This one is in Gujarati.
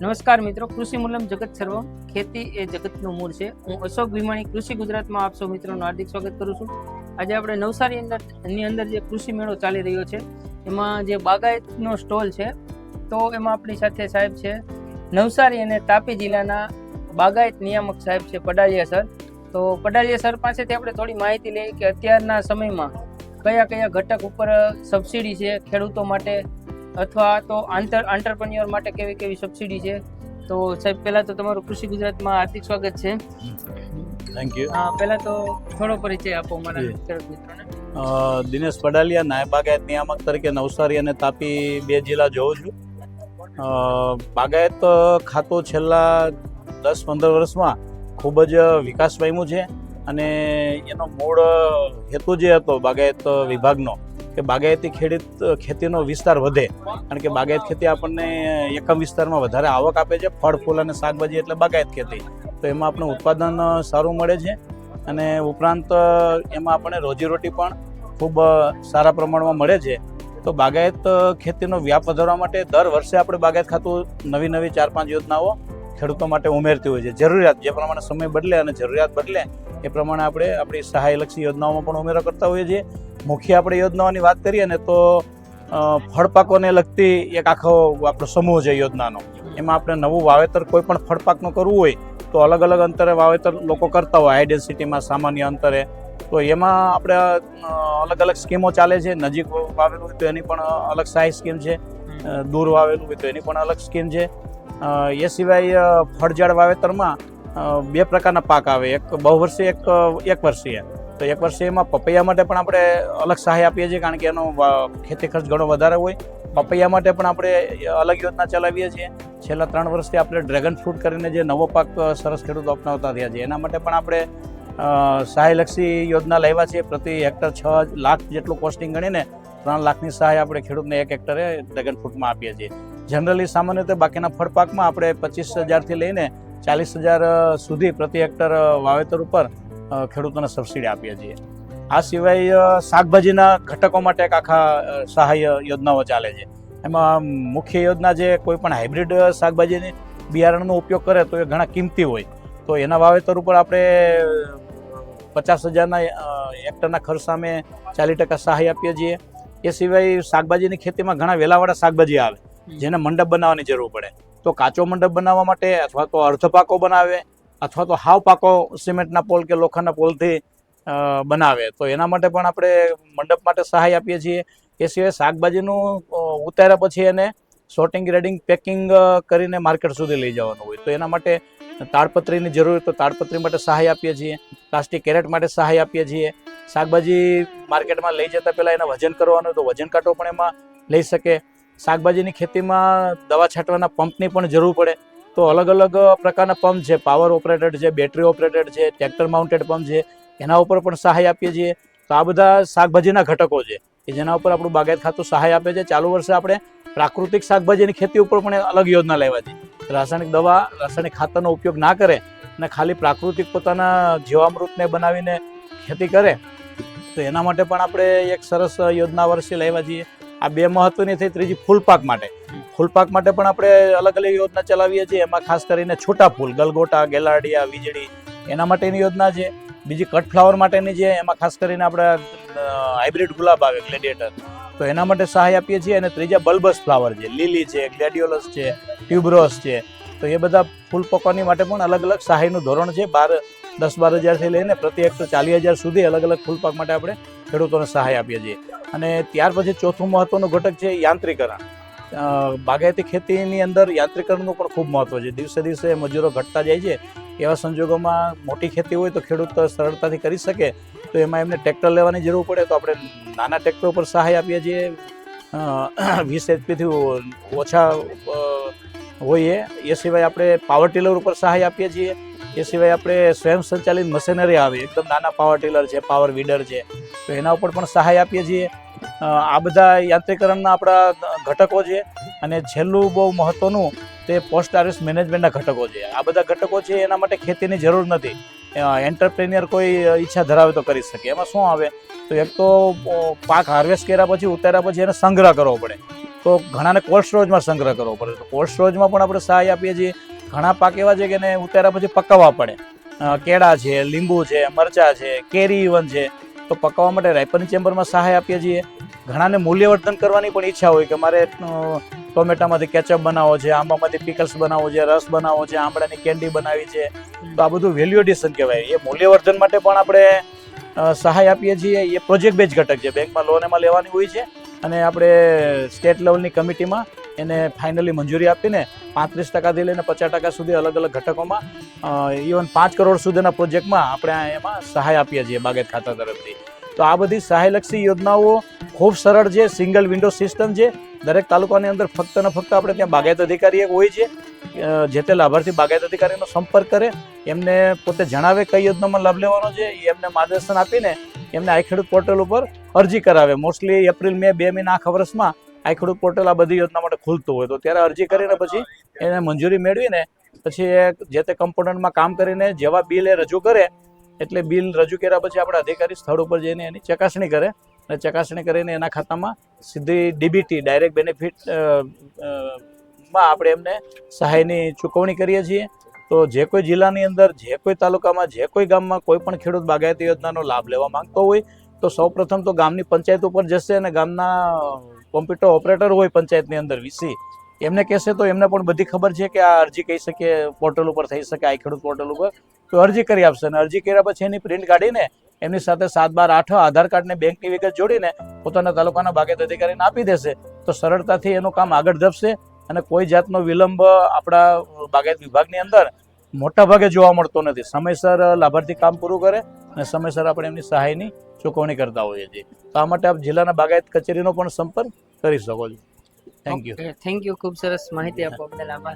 નમસ્કાર મિત્રો, કૃષિ મૂલમ જગત સર્વમ ખેતી એ જગતનું મૂળ છે. હું અશોક વિમાણી કૃષિ ગુજરાતમાં આપ સૌ મિત્રોનું હાર્દિક સ્વાગત કરું છું. આજે આપણે નવસારી અંદર, ની અંદર જે કૃષિ મેળો ચાલી રહ્યો છે, એમાં જે બાગાયતનો સ્ટોલ છે, તો એમાં આપણી સાથે સાહેબ છે નવસારી અને તાપી જિલ્લાના બાગાયત નિયામક સાહેબ છે પડાલિયા સર. તો પડાલિયા સર પાસેથી આપણે થોડી માહિતી લઈએ કે અત્યારના સમયમાં કયા કયા ઘટક ઉપર સબસિડી છે, ખેડૂતો માટે અથવા તો આંતર આંટરપ્રન્યોર માટે કેવી કેવી સબસિડી છે? તો સાહેબ પહેલા તો તમારું કૃષિ ગુજરાતમાં હાર્દિક સ્વાગત છે. થેન્ક યુ હા પહેલા તો થોડો પરિચય આપો મારા ખેડૂત મિત્રોને. દિનેશ પડાલિયા નાયબ બાગાયત નિયામક તરીકે નવસારી અને તાપી બે જિલ્લા જોઉં છું. બાગાયત ખાતું છેલ્લા દસ પંદર વર્ષમાં ખૂબ જ વિકાસ પામ્યું છે અને એનો મૂળ હેતુ જે હતો બાગાયત વિભાગનો કે બાગાયતી ખેડૂત ખેતીનો વિસ્તાર વધે. કારણ કે બાગાયત ખેતી આપણને એકમ વિસ્તારમાં વધારે આવક આપે છે. ફળ, ફૂલ અને શાકભાજી એટલે બાગાયત ખેતી. તો એમાં આપણે ઉત્પાદન સારું મળે છે. અને ઉપરાંત એમાં આપણને રોજીરોટી પણ ખૂબ સારા પ્રમાણમાં મળે છે. તો બાગાયત ખેતીનો વ્યાપ વધારવા માટે દર વર્ષે આપણે બાગાયત ખાતું નવી નવી ચાર પાંચ યોજનાઓ ખેડૂતો માટે ઉમેરતી હોય છે. જરૂરિયાત જે પ્રમાણે સમય બદલે અને જરૂરિયાત બદલે એ પ્રમાણે આપણે આપણી સહાયલક્ષી યોજનાઓમાં પણ ઉમેરો કરતા હોઈએ છીએ. મુખ્ય આપણે યોજનાઓની વાત કરીએ ને તો ફળપાકોને લગતી એક આખો આપણો સમૂહ છે યોજનાનો. એમાં આપણે નવું વાવેતર કોઈ પણ ફળપાકનું કરવું હોય, તો અલગ અલગ અંતરે વાવેતર લોકો કરતા હોય હાઈ ડેન્સિટીમાં સામાન્ય અંતરે. તો એમાં આપણે અલગ અલગ સ્કીમો ચાલે છે. નજીક વાવેલું હોય તો એની પણ અલગ સહાય સ્કીમ છે. દૂર વાવેલું હોય તો એની પણ અલગ સ્કીમ છે. એ સિવાય ફળઝાડ વાવેતરમાં બે પ્રકારના પાક આવે. એક બહુવર્ષીય એક એક વર્ષીય તો એક વર્ષીયમાં પપૈયા માટે પણ આપણે અલગ સહાય આપીએ છીએ કારણ કે એનો ખેતી ખર્ચ ઘણો વધારે હોય. પપૈયા માટે પણ આપણે અલગ યોજના ચલાવીએ છીએ. છેલ્લા ત્રણ વર્ષથી આપણે ડ્રેગન ફ્રૂટ કરીને જે નવો પાક સરસ ખેડૂતો અપનાવતા થયા છે. એના માટે પણ આપણે સહાયલક્ષી યોજના લાવ્યા છે પ્રતિ હેક્ટર છ લાખ જેટલું કોસ્ટિંગ ગણીને ત્રણ લાખની સહાય આપણે ખેડૂતને એક હેક્ટરે ડ્રેગન ફ્રૂટમાં આપીએ છીએ. જનરલી સામાન્ય રીતે બાકીના ફળ પાકમાં આપણે પચીસ હજારથી લઈને ચાલીસ હજાર સુધી પ્રતિ હેક્ટર વાવેતર ઉપર ખેડૂતોને સબસિડી આપીએ છીએ. આ સિવાય શાકભાજીના ઘટકો માટે એક આખા સહાય યોજનાઓ ચાલે છે. એમાં મુખ્ય યોજના જે કોઈ પણ હાઇબ્રિડ શાકભાજીની બિયારણનો ઉપયોગ કરે તો એ ઘણા કિંમતી હોય. તો એના વાવેતર ઉપર આપણે પચાસ હજારના હેક્ટરના ખર્ચ સામે ચાલીસ ટકા સહાય આપીએ છીએ. એ સિવાય શાકભાજીની ખેતીમાં ઘણા વેલાવાળા શાકભાજી આવે જેને મંડપ બનાવવાની જરૂર પડે. તો કાચો મંડપ બનાવવા માટે અથવા તો અર્ધ પાકો બનાવે અથવા તો હાવ પાકો સિમેન્ટના પોલ કે લોખંડના પોલથી બનાવે. તો એના માટે પણ આપણે મંડપ માટે સહાય આપીએ છીએ. એ સિવાય શાકભાજીનું ઉતાર્યા પછી એને સોર્ટિંગ ગ્રેડિંગ પેકિંગ કરીને માર્કેટ સુધી લઈ જવાનું હોય. તો એના માટે તાડપત્રીની જરૂર તો તાડપત્રી માટે સહાય આપીએ છીએ. પ્લાસ્ટિક કેરેટ માટે સહાય આપીએ છીએ. શાકભાજી માર્કેટમાં લઈ જતા પહેલાં એના વજન કરવાનું હોય તો વજન કાંટો પણ એમાં લઈ શકે. શાકભાજીની ખેતીમાં દવા છાંટવાના પંપની પણ જરૂર પડે. તો અલગ અલગ પ્રકારના પંપ છે પાવર ઓપરેટેડ છે બેટરી ઓપરેટેડ છે ટ્રેક્ટર માઉન્ટેડ પંપ છે, એના ઉપર પણ સહાય આપીએ છીએ. તો આ બધા શાકભાજીના ઘટકો છે, કે જેના ઉપર આપણું બાગાયત ખાતું સહાય આપે છે. ચાલુ વર્ષે આપણે પ્રાકૃતિક શાકભાજીની ખેતી ઉપર પણ અલગ યોજના લેવા છે. રાસાયણિક દવા, રાસાયણિક ખાતરનો ઉપયોગ ના કરે અને ખાલી પ્રાકૃતિક પોતાના જીવામૃતને બનાવીને ખેતી કરે, તો એના માટે પણ આપણે એક સરસ યોજના વર્ષે લેવા છીએ. આ બે મહત્વની થઈ ત્રીજી ફૂલપાક માટે. ફૂલપાક માટે પણ આપણે અલગ અલગ યોજના ચલાવીએ છીએ. એમાં ખાસ કરીને છોટા ફૂલ, ગલગોટા, ગેલાડિયા, વીજળી, એના માટેની યોજના છે. બીજી કટ ફ્લાવર માટેની છે. એમાં ખાસ કરીને આપણે હાઇબ્રિડ ગુલાબ આવે, ગ્લેડિએટર. તો એના માટે સહાય આપીએ છીએ. અને ત્રીજા બલ્બસ ફ્લાવર છે. લીલી છે, ગ્લેડિયોલસ છે ટ્યુબરોસ છે. તો એ બધા ફૂલ પકવાની માટે પણ અલગ અલગ સહાયનું ધોરણ છે. બાર, દસ, બાર હજારથી લઈને પ્રતિ હેક્ટર ચાલીસ હજાર સુધી અલગ અલગ ફૂલપાક માટે આપણે ખેડૂતોને સહાય આપીએ છીએ. અને ત્યાર પછી ચોથું મહત્ત્વનું ઘટક છે યાંત્રિકરણ. બાગાયતી ખેતીની અંદર યાંત્રિકરણનું પણ ખૂબ મહત્વ છે. દિવસે દિવસે મજૂરો ઘટતા જાય છે. એવા સંજોગોમાં મોટી ખેતી હોય તો ખેડૂત સરળતાથી કરી શકે. તો એમાં એમને ટ્રેક્ટર લેવાની જરૂર પડે તો આપણે નાના ટ્રેક્ટર ઉપર સહાય આપીએ છીએ. વીસ એચપીથી ઓછા હોઈએ. એ સિવાય આપણે પાવર ટીલર ઉપર સહાય આપીએ છીએ. એ સિવાય આપણે સ્વયં સંચાલિત મશીનરી આવે, એકદમ નાના પાવર ટીલર છે પાવર વીડર છે. તો એના ઉપર પણ સહાય આપીએ છીએ. આ બધા યાંત્રિકરણના આપણા ઘટકો છે અને છેલ્લું બહુ મહત્વનું તે પોસ્ટ હાર્વેસ્ટ મેનેજમેન્ટના ઘટકો છે. આ બધા ઘટકો છે, એના માટે ખેતીની જરૂર નથી. એન્ટરપ્રેન્યર કોઈ ઈચ્છા ધરાવે તો કરી શકે. એમાં શું આવે? તો એક તો પાક હાર્વેસ્ટ કર્યા પછી, ઉતાર્યા પછી એને સંગ્રહ કરવો પડે. તો ઘણાને કોલ્ડ સ્ટોરેજમાં સંગ્રહ કરવો પડે. તો કોલ્ડ સ્ટોરેજમાં પણ આપણે સહાય આપીએ છીએ. ઘણા પાક એવા છે કે એને ઉતાર્યા પછી પકાવવા પડે. કેળા છે, લીંબુ છે, મરચા છે, કેરી ઇવન છે. તો પકાવવા માટે રાયપરની ચેમ્બરમાં સહાય આપીએ છીએ. ઘણાને મૂલ્યવર્ધન કરવાની પણ ઈચ્છા હોય કે મારે ટોમેટામાંથી કેચઅપ બનાવવો છે, આંબામાંથી પિકલ્સ બનાવવો છે, રસ બનાવવો છે આંબળાની કેન્ડી બનાવી છે. તો આ બધું વેલ્યુ એડિશન કહેવાય. એ મૂલ્યવર્ધન માટે પણ આપણે સહાય આપીએ છીએ. એ પ્રોજેક્ટ બેઝ ઘટક છે. બેંકમાં લોન એમાં લેવાની હોય છે અને આપણે સ્ટેટ લેવલની કમિટીમાં એને ફાઇનલી મંજૂરી આપીને પાંત્રીસ ટકાથી લઈને પચાસ ટકા સુધી અલગ અલગ ઘટકોમાં ઇવન પાંચ કરોડ સુધીના પ્રોજેક્ટમાં આપણે એમાં સહાય આપીએ છીએ બાગાયત ખાતા તરફથી. તો આ બધી સહાયલક્ષી યોજનાઓ ખૂબ સરળ છે સિંગલ વિન્ડો સિસ્ટમ છે. દરેક તાલુકાની અંદર ફક્ત ને ફક્ત આપણે ત્યાં બાગાયત અધિકારી એક હોય છે જે તે લાભાર્થી બાગાયત અધિકારીનો સંપર્ક કરે, એમને પોતે જણાવે કઈ યોજનામાં લાભ લેવાનો છે એમને માર્ગદર્શન આપીને એમને આઈ ખેડૂત પોર્ટલ ઉપર અરજી કરાવે. મોસ્ટલી એપ્રિલ મે બે મહિના આખા વર્ષમાં આઈ ખેડૂત પોર્ટલ આ બધી યોજના માટે ખુલતું હોય. તો ત્યારે અરજી કરીને પછી એને મંજૂરી મેળવીને પછી એ જે તે કમ્પોનન્ટમાં કામ કરીને જેવા બિલ એ રજૂ કરે, એટલે બિલ રજૂ કર્યા પછી આપણે અધિકારી સ્થળ ઉપર જઈને એની ચકાસણી કરે અને ચકાસણી કરીને એના ખાતામાં સીધી ડીબીટી ડાયરેક્ટ બેનિફિટમાં આપણે એમને સહાયની ચૂકવણી કરીએ છીએ. તો જે કોઈ જિલ્લાની અંદર, જે કોઈ તાલુકામાં, જે કોઈ ગામમાં કોઈ પણ ખેડૂત બાગાયતી યોજનાનો લાભ લેવા માંગતો હોય, તો સૌપ્રથમ તો ગામની પંચાયત ઉપર જશે અને ગામના કોમ્પ્યુટર ઓપરેટર હોય પંચાયતની અંદર વીસી એમને કહેશે તો એમને પણ બધી ખબર છે કે આ અરજી કહી શકીએ પોર્ટલ ઉપર થઈ શકે, આઈ ખેડૂત પોર્ટલ ઉપર. તો અરજી કરી આપશે અને અરજી કર્યા પછી એની પ્રિન્ટ કાઢીને એમની સાથે સાત બાર આઠ આધાર કાર્ડને બેંકની વિગત જોડીને પોતાના તાલુકાના બાગાયત અધિકારીને આપી દેશે. તો સરળતાથી એનું કામ આગળ ધપશે અને કોઈ જાતનો વિલંબ આપણા બાગાયત વિભાગની અંદર મોટા ભાગે જોવા મળતો નથી. સમયસર લાભાર્થી કામ પૂરું કરે અને સમયસર આપણે એમની સહાયની ચૂકવણી કરતા હોઈએ છીએ. તો આ માટે આપ જિલ્લાના બાગાયત કચેરીનો પણ સંપર્ક કરી શકો છો. થેન્ક યુ થેન્ક યુ ખૂબ સરસ માહિતી આપવા બદલ આભાર.